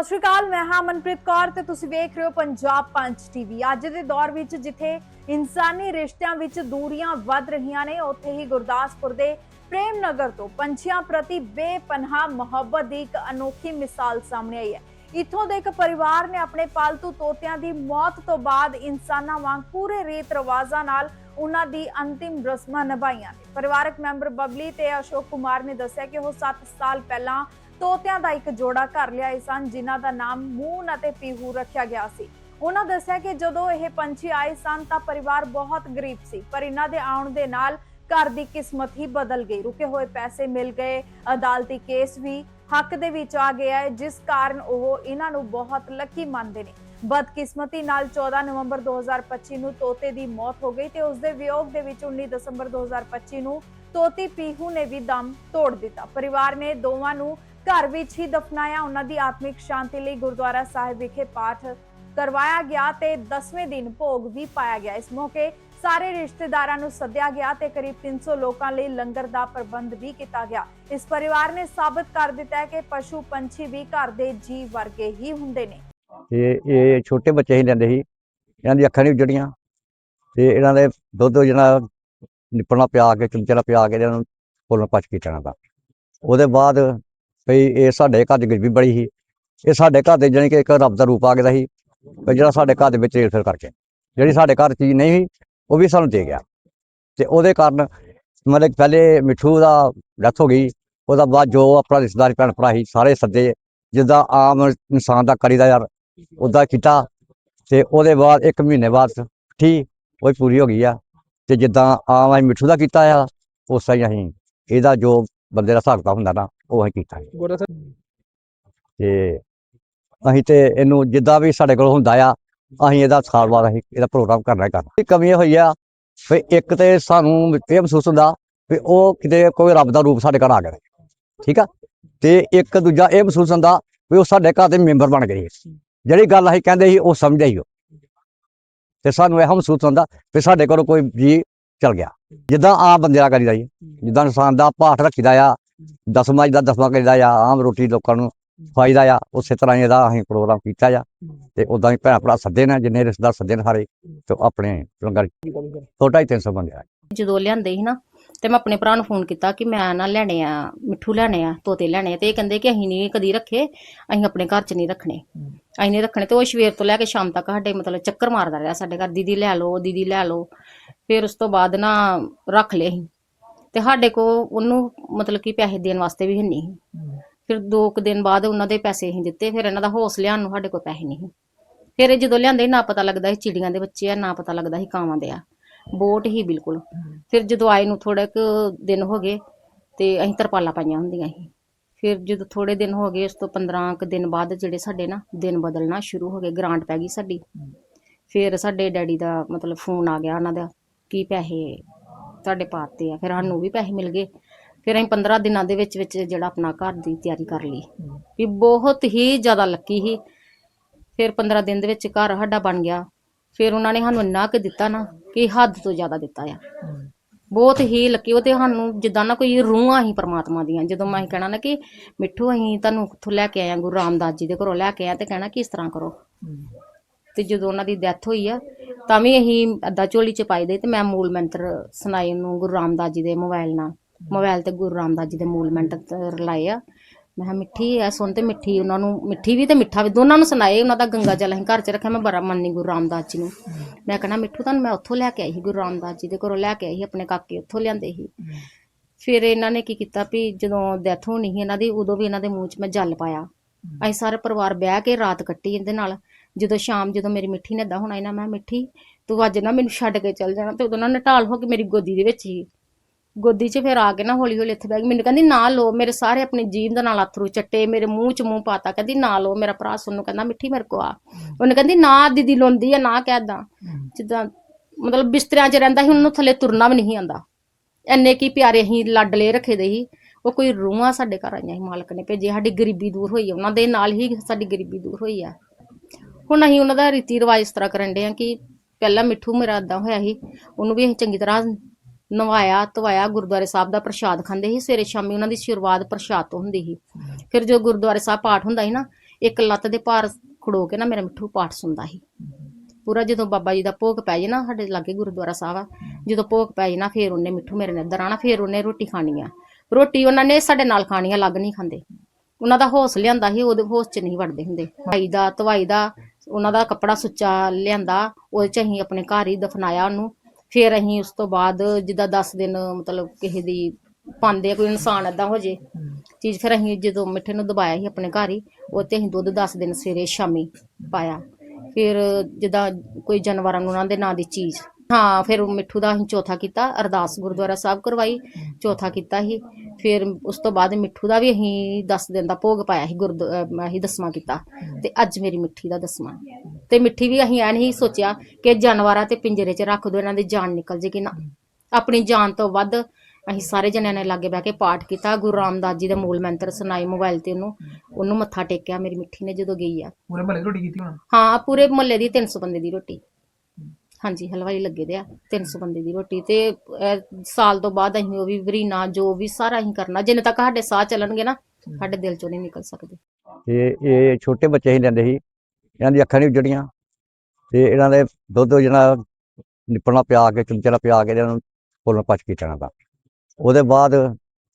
ਸਤਿ ਸ਼੍ਰੀ ਅਕਾਲ, ਮੈਂ ਹਾਂ ਮਨਪ੍ਰੀਤ ਕੌਰ ਤੇ ਤੁਸੀਂ ਵੇਖ ਰਹੇ ਹੋ ਪੰਜਾਬ ਪੰਚ ਟੀਵੀ। ਅੱਜ ਦੇ ਦੌਰ ਵਿੱਚ ਜਿੱਥੇ ਇਨਸਾਨੀ ਰਿਸ਼ਤਿਆਂ ਵਿੱਚ ਦੂਰੀਆਂ ਵੱਧ ਰਹੀਆਂ ਨੇ, ਉੱਥੇ ਹੀ ਗੁਰਦਾਸਪੁਰ ਦੇ ਪ੍ਰੇਮ ਨਗਰ ਤੋਂ ਪੰਛੀਆਂ ਪ੍ਰਤੀ ਬੇਪਨਾਹ ਮੁਹੱਬਤ ਦੀ ਇੱਕ ਅਨੋਖੀ ਮਿਸਾਲ ਸਾਹਮਣੇ ਆਈ ਹੈ। ਇੱਥੋਂ ਦੇ ਇੱਕ ਪਰਿਵਾਰ ਨੇ ਆਪਣੇ ਪਾਲਤੂ ਤੋਤਿਆਂ ਦੀ ਮੌਤ ਤੋਂ ਬਾਅਦ ਇਨਸਾਨਾਂ ਵਾਂਗ ਪੂਰੇ ਰੀਤ ਰਿਵਾਜ਼ਾਂ ਨਾਲ ਉਹਨਾਂ ਦੀ ਅੰਤਿਮ ਰਸਮਾਂ ਨਿਭਾਈਆਂ ਨੇ। ਪਰਿਵਾਰਕ ਮੈਂਬਰ ਬਬਲੀ ਤੇ ਅਸ਼ੋਕ ਕੁਮਾਰ ਨੇ ਦੱਸਿਆ ਕਿ ਉਹ 7 ਸਾਲ ਪਹਿਲਾਂ ਤੋਤਿਆਂ ਦਾ ਇੱਕ ਜੋੜਾ ਘਰ ਲਿਆਏ ਸਨ, ਜਿਨ੍ਹਾਂ ਦਾ ਨਾਮ ਮੂਨ ਅਤੇ ਪੀਹੂ ਰੱਖਿਆ ਗਿਆ ਸੀ। ਉਹਨਾਂ ਦੱਸਿਆ ਕਿ ਜਦੋਂ ਇਹ ਪੰਛੀ ਆਏ ਸਨ ਤਾਂ ਪਰਿਵਾਰ ਬਹੁਤ ਗਰੀਬ ਸੀ, ਪਰ ਇਹਨਾਂ ਦੇ ਆਉਣ ਦੇ ਨਾਲ ਘਰ ਦੀ ਕਿਸਮਤ ਹੀ ਬਦਲ ਗਈ। ਰੁਕੇ ਹੋਏ ਪੈਸੇ ਮਿਲ ਗਏ, ਅਦਾਲਤੀ ਕੇਸ ਵੀ ਹੱਕ ਦੇ ਵਿੱਚ ਆ ਗਿਆ ਹੈ, ਜਿਸ ਕਾਰਨ ਉਹ ਇਹਨਾਂ ਨੂੰ ਬਹੁਤ ਲੱਕੀ ਮੰਨਦੇ ਨੇ। ਬਦਕਿਸਮਤੀ ਨਾਲ 14 ਨਵੰਬਰ 2025 ਨੂੰ ਤੋਤੇ ਦੀ ਮੌਤ ਹੋ ਗਈ ਤੇ ਉਸ ਦੇ ਵਿਯੋਗ ਦੇ ਵਿੱਚ 19 ਦਸੰਬਰ 2025 ਨੂੰ ਤੋਤੀ ਪੀਹੂ ਨੇ ਵੀ ਦਮ ਤੋੜ ਦਿੱਤਾ। ਪਰਿਵਾਰ ਨੇ ਦੋਵਾਂ ਨੂੰ ਘਰ ਵਿੱਚ ਹੀ ਦਫਨਾਇਆ। ਉਹਨਾਂ ਦੀ ਆਤਮਿਕ ਸ਼ਾਂਤੀ ਲਈ ਗੁਰਦੁਆਰਾ ਸਾਹਿਬ ਵਿਖੇ ਪਾਠ ਕਰਵਾਇਆ ਗਿਆ ਤੇ 10ਵੇਂ ਦਿਨ ਭੋਗ ਵੀ ਪਾਇਆ ਗਿਆ। ਇਸ ਮੌਕੇ ਸਾਰੇ ਰਿਸ਼ਤੇਦਾਰਾਂ ਨੂੰ ਸੱਦਿਆ ਗਿਆ ਤੇ ਕਰੀਬ 300 ਲੋਕਾਂ ਲਈ ਲੰਗਰ ਦਾ ਪ੍ਰਬੰਧ ਵੀ ਕੀਤਾ ਗਿਆ। ਇਸ ਪਰਿਵਾਰ ਨੇ ਸਾਬਤ ਕਰ ਦਿੱਤਾ ਕਿ ਪਸ਼ੂ ਪੰਛੀ ਵੀ ਘਰ ਦੇ ਜੀਵ ਵਰਗੇ ਹੀ ਹੁੰਦੇ ਨੇ। ਤੇ ਇਹ ਛੋਟੇ ਬੱਚੇ ਹੀ ਲੈਂਦੇ ਸੀ। ਇਹਨਾਂ ਦੀ ਅੱਖਾਂ ਨਹੀਂ ਉੱਜੜੀਆਂ। ਤੇ ਇਹਨਾਂ ਦੇ ਦੁੱਧ ਜਿਹੜਾ ਨਿਪਣਾ ਪਿਆ ਕੇ, ਚਮਚਾ ਪਿਆ ਕੇ ਇਹਨਾਂ ਨੂੰ ਫੁੱਲਣ ਪਚ ਕੀਤਾ ਇਹਨਾਂ ਦਾ ਉਹਦੇ ਬਾਅਦ ਭਈ ਇਹ ਸਾਡੇ ਘਰ ਦੀ ਗਰੀਬੀ ਬੜੀ ਸੀ। ਇਹ ਸਾਡੇ ਘਰ ਦੇ ਜਾਣੀ ਕਿ ਇੱਕ ਰੱਬ ਦਾ ਰੂਪ ਆ ਗਿਆ ਸੀ ਵੀ ਜਿਹੜਾ ਸਾਡੇ ਘਰ ਦੇ ਵਿੱਚ ਰੇਲ ਫੇਰ ਕਰਕੇ। ਜਿਹੜੀ ਸਾਡੇ ਘਰ ਚੀਜ਼ ਨਹੀਂ ਸੀ, ਉਹ ਵੀ ਸਾਨੂੰ ਦੇ ਗਿਆ। ਤੇ ਉਹਦੇ ਕਾਰਨ ਮਤਲਬ ਪਹਿਲੇ ਮਿੱਠੂ ਦਾ ਡੈਥ ਹੋ ਗਈ, ਉਹਦਾ ਬਾਅਦ ਜੋ ਆਪਣਾ ਰਿਸ਼ਤੇਦਾਰ ਭੈਣ ਭਰਾ ਸੀ, ਸਾਰੇ ਸੱਦੇ ਜਿੱਦਾਂ ਆਮ ਇਨਸਾਨ ਦਾ ਕਰੀਦਾ ਯਾਰ ਉਦਾਂ ਕੀਤਾ। ਤੇ ਉਹਦੇ ਬਾਅਦ ਇੱਕ ਮਹੀਨੇ ਬਾਅਦ ਠੀਕ ਉਹ ਵੀ ਪੂਰੀ ਹੋ ਗਈ ਆ। ਤੇ ਜਿੱਦਾਂ ਆਮ ਅਸੀਂ ਮਿੱਠੂ ਦਾ ਕੀਤਾ ਆ, ਉਸ ਤਰ੍ਹਾਂ ਹੀ ਅਸੀਂ ਇਹਦਾ ਜੋ ਬੰਦੇ ਦਾ ਹਿਸਾਬ ਹੁੰਦਾ ਨਾ ਉਹ ਅਸੀਂ ਕੀਤਾ ਗੁਰਦਾ ਸਾਹਿਬ ਤੇ ਅਸੀਂ ਤੇ ਇਹਨੂੰ ਜਿੱਦਾਂ ਵੀ ਸਾਡੇ ਕੋਲ ਹੁੰਦਾ ਆ ਅਸੀਂ ਇਹਦਾ ਸਾਲ ਬਾਅਦ ਅਸੀਂ ਇਹਦਾ ਪ੍ਰੋਗਰਾਮ ਕਰਨਾ ਹੀ ਕਰਨਾ। ਇਹ ਕਮੀ ਇਹ ਹੋਈ ਆ ਵੀ ਇੱਕ ਤੇ ਸਾਨੂੰ ਇਹ ਮਹਿਸੂਸ ਹੁੰਦਾ ਵੀ ਉਹ ਕਿਤੇ ਕੋਈ ਰੱਬ ਦਾ ਰੂਪ ਸਾਡੇ ਘਰ ਆ ਗਿਆ। ਠੀਕ ਆ? ਤੇ ਇੱਕ ਦੂਜਾ ਇਹ ਮਹਿਸੂਸ ਹੁੰਦਾ ਵੀ ਉਹ ਸਾਡੇ ਘਰ ਦੇ ਮੈਂਬਰ ਬਣ ਗਏ। ਜਿਹੜੀ ਗੱਲ ਅਸੀਂ ਕਹਿੰਦੇ ਸੀ ਉਹ ਸਮਝਿਆ ਹੀ ਉਹ। ਤੇ ਸਾਨੂੰ ਇਹ ਮਹਿਸੂਸ ਹੁੰਦਾ ਵੀ ਸਾਡੇ ਕੋਲ ਕੋਈ ਜੀ ਚਲ ਗਿਆ। ਜਿੱਦਾਂ ਆਮ ਬੰਦੇ ਦਾ ਕਰੀਦਾ ਜੀ। ਜਿੱਦਾਂ ਇਨਸਾਨ ਦਾ ਪਾਠ ਰੱਖੀਦਾ ਆ ਦਸਵਾਂ ਦਾ ਦਸਵਾਂ ਕਰੀਦਾ ਆ, ਆਮ ਰੋਟੀ ਲੋਕਾਂ ਨੂੰ ਖਵਾਈਦਾ ਆ, ਉਸੇ ਤਰ੍ਹਾਂ ਇਹਦਾ ਅਸੀਂ ਪ੍ਰੋਗਰਾਮ ਕੀਤਾ ਆ ਤੇ ਉਦਾਂ ਹੀ ਭੈਣ ਭਰਾ ਸੱਦੇ ਨੇ, ਜਿੰਨੇ ਰਿਸ਼ਤੇਦਾਰ ਸੱਦੇ ਨੇ ਸਾਰੇ, ਤੇ ਆਪਣੇ ਲੰਗਰ ਛੋਟਾ ਹੀ 300 ਬੰਦੇ ਜਦੋਂ ਲਿਆਂਦੇ ਸੀ ਨਾ, ਤੇ ਮੈਂ ਆਪਣੇ ਭਰਾ ਨੂੰ ਫੋਨ ਕੀਤਾ ਕਿ ਮੈਂ ਨਾ ਲੈਣੇ ਆ, ਮਿੱਠੂ ਲੈਣੇ ਆ, ਤੋਤੇ ਲੈਣੇ ਆ, ਤੇ ਇਹ ਕਹਿੰਦੇ ਕਿ ਅਸੀਂ ਨਹੀਂ ਕਦੀ ਰੱਖੇ, ਅਸੀਂ ਆਪਣੇ ਘਰ 'ਚ ਨਹੀਂ ਰੱਖਣੇ। ਅਸੀਂ ਨਹੀਂ ਰੱਖਣੇ ਤੇ ਉਹ ਸਵੇਰ ਤੋਂ ਲੈ ਕੇ ਸ਼ਾਮ ਤੱਕ ਸਾਡੇ ਮਤਲਬ ਚੱਕਰ ਮਾਰਦਾ ਰਿਹਾ ਸਾਡੇ ਘਰ, ਦੀਦੀ ਲੈ ਲਓ, ਦੀਦੀ ਲੈ ਲਓ। ਫਿਰ ਉਸ ਤੋਂ ਬਾਅਦ ਨਾ ਰੱਖ ਲਏ ਅਸੀਂ। ਤੇ ਸਾਡੇ ਕੋ ਉਹਨੂੰ ਮਤਲਬ ਕਿ ਪੈਸੇ ਦੇਣ ਵਾਸਤੇ ਵੀ ਨਹੀਂ ਫਿਰ ਦੋ ਕੁ ਦਿਨ ਬਾਅਦ ਉਹਨਾਂ ਦੇ ਪੈਸੇ ਅਸੀਂ ਦਿੱਤੇ ਫਿਰ ਇਹਨਾਂ ਦਾ ਹੌਸ ਲਿਆਉਣ ਨੂੰ ਸਾਡੇ ਕੋਲ ਪੈਸੇ ਨਹੀਂ ਫਿਰ ਇਹ ਜਦੋਂ ਲਿਆਂਦੇ ਨਾ ਪਤਾ ਲੱਗਦਾ ਸੀ ਚਿੜੀਆਂ ਦੇ ਬੱਚੇ ਆ ਨਾ ਪਤਾ ਲੱਗਦਾ ਸੀ ਕਾਵਾਂ ਦੇ ਆ। ਬੋਟ ਹੀ ਬਿਲਕੁਲ। ਫਿਰ ਜਦੋਂ ਆਏ ਨੂੰ ਥੋੜੇ ਕੁ ਦਿਨ ਹੋ ਗਏ ਤੇ ਅਸੀਂ ਤਰਪਾਲਾਂ ਪਾਈਆਂ ਹੁੰਦੀਆਂ ਸੀ। ਫਿਰ ਜਦੋਂ ਥੋੜੇ ਦਿਨ ਹੋ ਗਏ ਉਸ ਤੋਂ 15 ਕੁ ਦਿਨ ਬਾਅਦ ਜਿਹੜੇ ਸਾਡੇ ਨਾ ਦਿਨ ਬਦਲਣਾ ਸ਼ੁਰੂ ਹੋ ਗਏ ਗ੍ਰਾਂਟ ਪੈ ਗਈ ਸਾਡੀ। ਫਿਰ ਸਾਡੇ ਡੈਡੀ ਦਾ ਮਤਲਬ ਫੋਨ ਆ ਗਿਆ ਉਹਨਾਂ ਦਾ ਕੀ ਪੈਸੇ ਤੁਹਾਡੇ ਪਾਤੇ ਆ। ਫਿਰ ਸਾਨੂੰ ਵੀ ਪੈਸੇ ਮਿਲ ਗਏ। ਫਿਰ ਅਸੀਂ 15 ਦਿਨਾਂ ਦੇ ਵਿੱਚ ਵਿੱਚ ਜਿਹੜਾ ਆਪਣਾ ਘਰ ਦੀ ਤਿਆਰੀ ਕਰ ਲਈ। ਵੀ ਬਹੁਤ ਹੀ ਜ਼ਿਆਦਾ ਲੱਕੀ ਸੀ। ਫਿਰ 15 ਦਿਨ ਦੇ ਵਿੱਚ ਘਰ ਸਾਡਾ ਬਣ ਗਿਆ। ਫਿਰ ਉਹਨਾਂ ਨੇ ਸਾਨੂੰ ਇੰਨਾ ਕੁ ਦਿੱਤਾ ਨਾ ਕਿ ਹੱਦ ਤੋਂ ਜ਼ਿਆਦਾ ਦਿੱਤਾ ਆ। ਬਹੁਤ ਹੀ ਲੱਕੀ। ਉਹ ਤੇ ਸਾਨੂੰ ਜਿੱਦਾਂ ਨਾ ਕੋਈ ਰੂਹਾਂ ਹੀ ਪਰਮਾਤਮਾ ਦੀਆਂ। ਜਦੋਂ ਮੈਂ ਕਹਿਣਾ ਨਾ ਕਿ ਮਿੱਠੂ ਅਸੀਂ ਤੁਹਾਨੂੰ ਕਿੱਥੋਂ ਲੈ ਕੇ ਆਏ ਆ ਗੁਰੂ ਰਾਮਦਾਸ ਜੀ ਦੇ ਘਰੋਂ ਲੈ ਕੇ ਆਏ ਤੇ ਕਹਿਣਾ ਕਿ ਇਸ ਤਰ੍ਹਾਂ ਕਰੋ। ਤੇ ਜਦੋਂ ਉਹਨਾਂ ਦੀ ਡੈਥ ਹੋਈ ਆ, ਤਾਂ ਵੀ ਅਸੀਂ ਅੱਧਾ ਝੋਲੀ ਚ ਪਾਈ ਦੇ ਤੇ ਮੈਂ ਮੂਲ ਮੰਤਰ ਸੁਣਾਏ ਉਹਨੂੰ ਗੁਰੂ ਰਾਮਦਾਸ ਜੀ ਦੇ ਮੋਬਾਈਲ ਨਾਲ। ਮੋਬਾਈਲ ਤੇ ਗੁਰੂ ਰਾਮਦਾਸ ਜੀ ਦੇ ਮੂਲ ਮੰਤਰ ਲਾਏ ਆ। ਮੈਂ ਕਿਹਾ ਮਿੱਠੀ ਐ, ਸੁਣ ਤੇ ਮਿੱਠੀ, ਉਹਨਾਂ ਨੂੰ ਮਿੱਠੀ ਵੀ ਤੇ ਮਿੱਠਾ ਵੀ, ਦੋਨਾਂ ਨੂੰ ਸੁਣਾਏ, ਉਹਨਾਂ ਦਾ ਗੰਗਾ ਜਲ ਅਸੀਂ ਘਰ 'ਚ ਰੱਖਿਆ, ਮੈਂ ਬੜਾ ਮੰਨੀ ਗੁਰੂ ਰਾਮਦਾਸ ਜੀ ਨੂੰ। ਮੈਂ ਕਹਣਾ ਮਿੱਠੂ, ਤੁਹਾਨੂੰ ਮੈਂ ਉੱਥੋਂ ਲੈ ਕੇ ਆਈ ਸੀ, ਗੁਰੂ ਰਾਮਦਾਸ ਜੀ ਦੇ ਘਰੋਂ ਲੈ ਕੇ ਆਈ ਸੀ, ਆਪਣੇ ਕਾਕੇ ਉੱਥੋਂ ਲਿਆਂਦੇ ਸੀ। ਫਿਰ ਇਹਨਾਂ ਨੇ ਕੀ ਕੀਤਾ ਵੀ ਜਦੋਂ ਡੈਥ ਹੋਣੀ ਸੀ ਇਹਨਾਂ ਦੀ, ਉਦੋਂ ਵੀ ਇਹਨਾਂ ਦੇ ਮੂੰਹ 'ਚ ਮੈਂ ਜਲ ਪਾਇਆ। ਅਸੀਂ ਸਾਰੇ ਪਰਿਵਾਰ ਬਹਿ ਕੇ ਰਾਤ ਕੱਟੀ ਇਹਦੇ ਨਾਲ। ਜਦੋਂ ਸ਼ਾਮ ਜਦੋਂ ਮੇਰੀ ਮਿੱਠੀ ਨੇ ਏਦਾਂ ਹੋਣਾ ਇਹਨਾਂ ਮੈਂ ਮਿੱਠੀ, ਤੂੰ ਅੱਜ ਨਾ ਮੈਨੂੰ ਛੱਡ ਕੇ ਚੱਲ ਜਾਣਾ। ਤੇ ਉਦੋਂ ਨਾ ਢਾਲ ਹੋ ਕੇ ਮੇਰੀ ਗੋਦੀ ਦੇ ਵਿੱਚ ਹੀ। ਗੋਦੀ 'ਚ ਫਿਰ ਆ ਕੇ ਨਾ ਹੌਲੀ ਹੌਲੀ ਇੱਥੇ ਬਹਿ ਗਈ। ਮੈਨੂੰ ਕਹਿੰਦੀ, ਨਾ ਲੋ ਮੇਰੇ ਸਾਰੇ ਆਪਣੀ ਜੀਭ ਦੇ ਨਾਲ ਅਥਰੂ ਚੱਟੇ, ਮੇਰੇ ਮੂੰਹ 'ਚ ਮੂੰਹ ਪਾਤਾ। ਕਹਿੰਦੀ, ਨਾ ਲੋ ਮੇਰਾ ਭਰਾ ਸੁਣਨ ਕਹਿੰਦਾ, ਮਿੱਠੀ ਮੇਰੇ ਕੋ ਆ। ਉਹਨੇ ਕਹਿੰਦੀ, ਨਾ ਦੀਦੀ ਲੋਂਦੀ ਆ, ਨਾ ਕਹਿਦਾ ਜਿੱਦਾਂ ਮਤਲਬ ਬਿਸਤਰਿਆਂ 'ਚ ਰਹਿੰਦਾ ਸੀ, ਉਹਨੂੰ ਥੱਲੇ ਤੁਰਨਾ ਵੀ ਨਹੀਂ ਆਂਦਾ ਐਨੇ ਕੀ ਪਿਆਰੇ ਅਸੀਂ ਲਾਡਲੇ ਰੱਖੇ ਦੇ ਸੀ। ਉਹ ਕੋਈ ਰੂਹਾਂ ਸਾਡੇ ਘਰ ਆਈਆਂ ਸੀ, ਮਾਲਕ ਨੇ ਭੇਜੇ ਸਾਡੀ ਗਰੀਬੀ ਦੂਰ ਹੋਈ ਉਹਨਾਂ ਦੇ ਨਾਲ ਹੀ ਸਾਡੀ ਗਰੀਬੀ ਦੂਰ ਹੋਈ ਆ। ਹੁਣ ਅਸੀਂ ਉਹਨਾਂ ਦਾ ਰੀਤੀ ਰਿਵਾਜ ਇਸ ਤਰ੍ਹਾਂ ਕਰਨ ਦੇ ਆ ਕਿ ਪਹਿਲਾਂ ਮਿੱਠੂ ਮੇਰਾ ਏਦਾਂ ਹੋਇਆ ਸੀ, ਉਹਨੂੰ ਵੀ ਅਸੀਂ ਚੰਗੀ ਤਰ੍ਹਾਂ ਨਵਾਇਆ, ਧਵਾਇਆ, ਗੁਰਦੁਆਰੇ ਸਾਹਿਬ ਦਾ ਪ੍ਰਸ਼ਾਦ ਖਾਂਦੇ ਸੀ, ਸਵੇਰੇ ਸ਼ਾਮੀ ਉਹਨਾਂ ਦੀ ਸ਼ੁਰੂਆਤ ਪ੍ਰਸ਼ਾਦ ਤੋਂ ਹੁੰਦੀ ਸੀ। ਫਿਰ ਜੋ ਗੁਰਦੁਆਰੇ ਸਾਹਿਬ ਪਾਠ ਹੁੰਦਾ ਸੀ ਨਾ, ਇੱਕ ਲੱਤ ਦੇ ਭਾਰ ਖੜੋ ਕੇ ਨਾ ਮੇਰਾ ਮਿੱਠੂ ਪਾਠ ਸੁਣਦਾ ਸੀ। ਪੂਰਾ ਜਦੋਂ ਬਾਬਾ ਜੀ ਦਾ ਭੋਗ ਪੈ ਜੇ ਨਾ ਸਾਡੇ ਲਾਗੇ ਗੁਰਦੁਆਰਾ ਸਾਹਿਬ ਆ, ਜਦੋਂ ਭੋਗ ਪੈ ਜੇ ਨਾ ਫਿਰ ਉਹਨੇ ਮਿੱਠੂ ਮੇਰੇ ਨਾਲ ਇੱਧਰ ਆਣਾ ਫਿਰ ਉਹਨੇ ਰੋਟੀ ਖਾਣੀ ਆ। ਰੋਟੀ ਉਹਨਾਂ ਨੇ ਸਾਡੇ ਨਾਲ ਖਾਣੀ ਆ ਲੱਗ ਨਹੀਂ ਖਾਂਦੇ। ਉਹਨਾਂ ਦਾ ਹੌਸ ਲਿਆਂਦਾ ਸੀ, ਉਹਦੇ ਹੌਸ ਚ ਨਹੀਂ ਵੜਦੇ ਹੁੰਦੇ। ਭਾਈ ਦਾ ਤਵਾਈ ਦਾ ਉਹਨਾਂ ਦਾ ਕੱਪੜਾ ਸੁੱਚਾ ਲਿਆਂਦਾ, ਉਹਦੇ ਚ ਅਸੀਂ ਆਪਣੇ ਘਰ ਹੀ ਦਫਨਾਇਆ ਉਹਨੂੰ। ਫਿਰ ਅਸੀਂ ਉਸ ਤੋਂ ਬਾਅਦ ਜਿੱਦਾਂ 10 ਦਿਨ ਮਤਲਬ ਕਿਸੇ ਦੀ ਪਾਉਂਦੇ ਆ, ਕੋਈ ਇਨਸਾਨ ਏਦਾਂ ਹੋ ਜੇ, ਚੀਜ਼, ਫਿਰ ਅਸੀਂ ਜਦੋਂ ਮਿੱਠੇ ਨੂੰ ਦਬਾਇਆ ਸੀ ਆਪਣੇ ਘਰ ਹੀ, ਉਹ ਤੇ ਅਸੀਂ ਦੁੱਧ 10 ਦਿਨ ਸਵੇਰੇ ਸ਼ਾਮੀ ਪਾਇਆ। ਫਿਰ ਜਿੱਦਾਂ ਕੋਈ ਜਾਨਵਰਾਂ ਨੂੰ ਉਹਨਾਂ ਦੇ ਨਾਂ ਦੀ ਚੀਜ਼, ਹਾਂ, ਫਿਰ ਉਹ ਮਿੱਠੂ ਦਾ ਅਸੀਂ ਚੌਥਾ ਕੀਤਾ, ਅਰਦਾਸ ਗੁਰਦੁਆਰਾ ਸਾਹਿਬ ਕਰਵਾਈ, ਚੌਥਾ ਕੀਤਾ ਸੀ। ਫਿਰ ਉਸ ਤੋਂ ਬਾਅਦ ਮਿੱਠੂ ਦਾ ਵੀ ਅਸੀਂ 10 ਦਿਨ ਦਾ ਭੋਗ ਪਾਇਆ ਸੀ ਗੁਰਦ ਅਸੀਂ ਦਸਵਾਂ ਕੀਤਾ ਤੇ ਅੱਜ ਮੇਰੀ ਮਿੱਠੀ ਦਾ ਦਸਵਾਂ। ਤੇ ਮਿੱਠੀ ਵੀ ਅਸੀਂ ਐ ਨਹੀਂ ਸੋਚਿਆ ਕਿ ਜਾਨਵਰਾਂ ਤੇ ਪਿੰਜਰੇ 'ਚ ਰੱਖ ਦੋ ਇਹਨਾਂ ਦੀ ਜਾਨ ਨਿਕਲ ਜੇਗੀ ਨਾ। ਆਪਣੀ ਜਾਨ ਤੋਂ ਵੱਧ ਅਸੀਂ ਸਾਰੇ ਜਣਿਆਂ ਨੇ ਲਾਗੇ ਬਹਿ ਕੇ ਪਾਠ ਕੀਤਾ ਗੁਰੂ ਰਾਮਦਾਸ ਜੀ ਦੇ ਮੂਲ ਮੰਤਰ ਸੁਣਾਏ ਮੋਬਾਈਲ ਤੇ ਉਹਨੂੰ ਉਹਨੂੰ ਮੱਥਾ ਟੇਕਿਆ ਮੇਰੀ ਮਿੱਠੀ ਨੇ ਜਦੋਂ ਗਈ ਆ। ਪੂਰੇ ਮਹੱਲੇ ਦੀ ਰੋਟੀ ਕੀਤੀ ਹੁਣ? ਹਾਂ ਪੂਰੇ ਮੁਹੱਲੇ ਦੀ 300 ਬੰਦੇ ਦੀ ਰੋਟੀ। ਹਾਂਜੀ ਹਲਵਾਈ ਲੱਗੇ ਦੇ ਆ 300 ਬੰਦੇ ਦੀ ਰੋਟੀ ਤੇ ਅਹ, ਸਾਲ ਤੋਂ ਬਾਅਦ ਅਸੀਂ ਉਹ ਵੀ ਵਰੀਨਾ ਜੋ ਵੀ ਸਾਰਾ ਅਸੀਂ ਕਰਨਾ ਜਿੰਨੇ ਤੱਕ ਸਾਡੇ ਸਾਹ ਚੱਲਣਗੇ ਨਾ ਸਾਡੇ ਦਿਲ ਚੋਂ ਨਹੀਂ ਨਿਕਲ ਸਕਦੇ। ਤੇ ਇਹ ਛੋਟੇ ਬੱਚੇ ਹੀ ਲੈਂਦੇ ਸੀ ਇਹਨਾਂ ਦੀ ਅੱਖਾਂ ਨਹੀਂ ਉਜੜੀਆਂ ਤੇ ਇਹਨਾਂ ਦੇ ਦੁੱਧ ਜਿਹੜਾ ਨਿਪਣਾ ਪਿਆ ਕੇ ਚਮਚਾ ਪਿਆ ਕੇ ਇਹਨਾਂ ਨੂੰ ਫੁੱਲਣ ਪਚ ਕੀਤਾ ਇਹਨਾਂ ਦਾ ਉਹਦੇ ਬਾਅਦ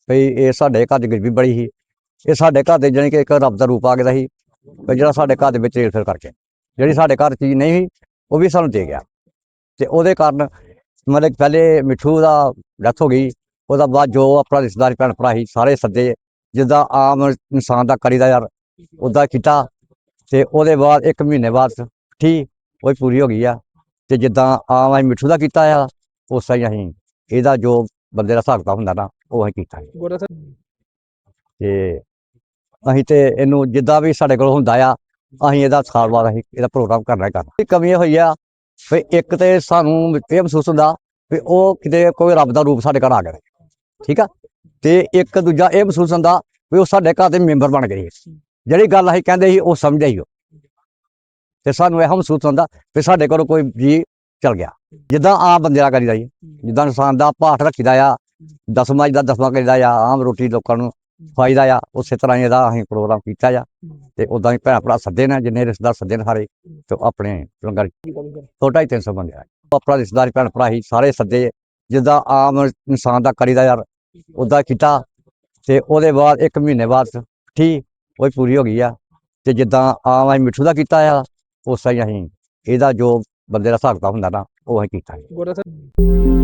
ਭਈ ਇਹ ਸਾਡੇ ਘਰ ਦੀ ਗਰੀਬੀ ਬੜੀ ਸੀ ਇਹ ਸਾਡੇ ਘਰ ਦੇ ਜਾਣੀ ਕਿ ਇੱਕ ਰੱਬ ਦਾ ਰੂਪ ਆ ਗਿਆ ਸੀ ਜਿਹੜਾ ਸਾਡੇ ਘਰ ਦੇ ਵਿੱਚ ਰੇਲ ਫਿਰ ਕਰਕੇ ਜਿਹੜੀ ਸਾਡੇ ਘਰ ਚੀਜ਼ ਨਹੀਂ ਸੀ ਉਹ ਵੀ ਸਾਨੂੰ ਦੇ ਗਿਆ। ਤੇ ਉਹਦੇ ਕਾਰਨ ਮਤਲਬ ਪਹਿਲੇ ਮਿੱਠੂ ਦਾ ਡੈਥ ਹੋ ਗਈ ਉਹਦਾ ਬਾਅਦ ਜੋ ਆਪਣਾ ਰਿਸ਼ਤੇਦਾਰ ਭੈਣ ਭਰਾ ਸੀ ਸਾਰੇ ਸੱਦੇ ਜਿੱਦਾਂ ਆਮ ਇਨਸਾਨ ਦਾ ਕਰੀਦਾ ਯਾਰ ਉਦਾਂ ਕੀਤਾ ਤੇ ਉਹਦੇ ਬਾਅਦ ਇੱਕ ਮਹੀਨੇ ਬਾਅਦ ਠੀਕ ਉਹ ਪੂਰੀ ਹੋ ਗਈ ਆ ਤੇ ਜਿੱਦਾਂ ਆਮ ਅਸੀਂ ਮਿੱਠੂ ਦਾ ਕੀਤਾ ਆ ਉਸ ਤਰ੍ਹਾਂ ਹੀ ਅਸੀਂ ਇਹਦਾ ਜੋ ਬੰਦੇ ਦਾ ਹਿਸਾਬ ਹੁੰਦਾ ਨਾ ਉਹ ਅਸੀਂ ਕੀਤਾ ਤੇ ਅਸੀਂ ਤੇ ਇਹਨੂੰ ਜਿੱਦਾਂ ਵੀ ਸਾਡੇ ਕੋਲ ਹੁੰਦਾ ਆ ਅਸੀਂ ਇਹਦਾ ਸਾਲ ਬਾਅਦ ਅਸੀਂ ਇਹਦਾ ਪ੍ਰੋਗਰਾਮ ਕਰਨਾ ਹੀ ਕਰਨਾ। ਕਮੀ ਹੋਈ ਆ ਵੀ ਇੱਕ ਤੇ ਸਾਨੂੰ ਇਹ ਮਹਿਸੂਸ ਹੁੰਦਾ ਵੀ ਉਹ ਕਿਤੇ ਕੋਈ ਰੱਬ ਦਾ ਰੂਪ ਸਾਡੇ ਘਰ ਆ ਗਿਆ ਠੀਕ ਆ? ਤੇ ਇੱਕ ਦੂਜਾ ਇਹ ਮਹਿਸੂਸ ਹੁੰਦਾ ਵੀ ਉਹ ਸਾਡੇ ਘਰ ਦੇ ਮੈਂਬਰ ਬਣ ਗਏ ਜਿਹੜੀ ਗੱਲ ਅਸੀਂ ਕਹਿੰਦੇ ਸੀ ਉਹ ਸਮਝਦੇ ਸੀ ਉਹ। ਤੇ ਸਾਨੂੰ ਇਹ ਮਹਿਸੂਸ ਹੁੰਦਾ ਵੀ ਸਾਡੇ ਕੋਲ ਕੋਈ ਜੀ ਚਲ ਗਿਆ। ਜਿੱਦਾਂ ਆਮ ਬੰਦਿਆਂ ਦਾ ਕਰੀਦਾ ਜੀ ਜਿੱਦਾਂ ਇਨਸਾਨ ਦਾ ਪਾਠ ਰੱਖੀਦਾ ਆ, ਦਸਵਾਂ ਦਾ ਦਸਵਾਂ ਕਰੀਦਾ ਆ, ਆਮ ਰੋਟੀ ਲੋਕਾਂ ਨੂੰ ਫਾਇਦਾ ਆ ਉਸੇ ਤਰ੍ਹਾਂ ਹੀ ਇਹਦਾ ਅਸੀਂ ਪ੍ਰੋਗਰਾਮ ਕੀਤਾ ਆ। ਤੇ ਉਦਾਂ ਹੀ ਭੈਣ ਭਰਾ ਸੱਦੇ ਨੇ ਜਿੰਨੇ ਰਿਸ਼ਤੇਦਾਰ ਸੱਦੇ ਨੇ ਸਾਰੇ ਤੇ ਆਪਣੇ ਲੰਗਰ ਛੋਟਾ ਹੀ 300 ਬੰਦੇ ਆ ਉਹ ਆਪਣਾ ਰਿਸ਼ਤੇਦਾਰ ਭੈਣ ਭਰਾ ਹੀ ਸਾਰੇ ਸੱਦੇ ਜਿੱਦਾਂ ਆਮ ਇਨਸਾਨ ਦਾ ਕਰੀਦਾ ਯਾਰ ਉਦਾਂ ਕੀਤਾ। ਤੇ ਉਹਦੇ ਬਾਅਦ ਇੱਕ ਮਹੀਨੇ ਬਾਅਦ ਠੀਕ ਉਹ ਪੂਰੀ ਹੋ ਗਈ ਆ। ਤੇ ਜਿੱਦਾਂ ਆਮ ਅਸੀਂ ਮਿੱਠੂ ਦਾ ਕੀਤਾ ਆ ਉਸ ਹੀ ਅਸੀਂ ਇਹਦਾ ਜੋ ਬੰਦੇ ਦਾ ਹਿਸਾਬ ਹੁੰਦਾ ਨਾ ਉਹ ਅਸੀਂ ਕੀਤਾ ਗੁਰਦਾ ਸਾਹਿਬ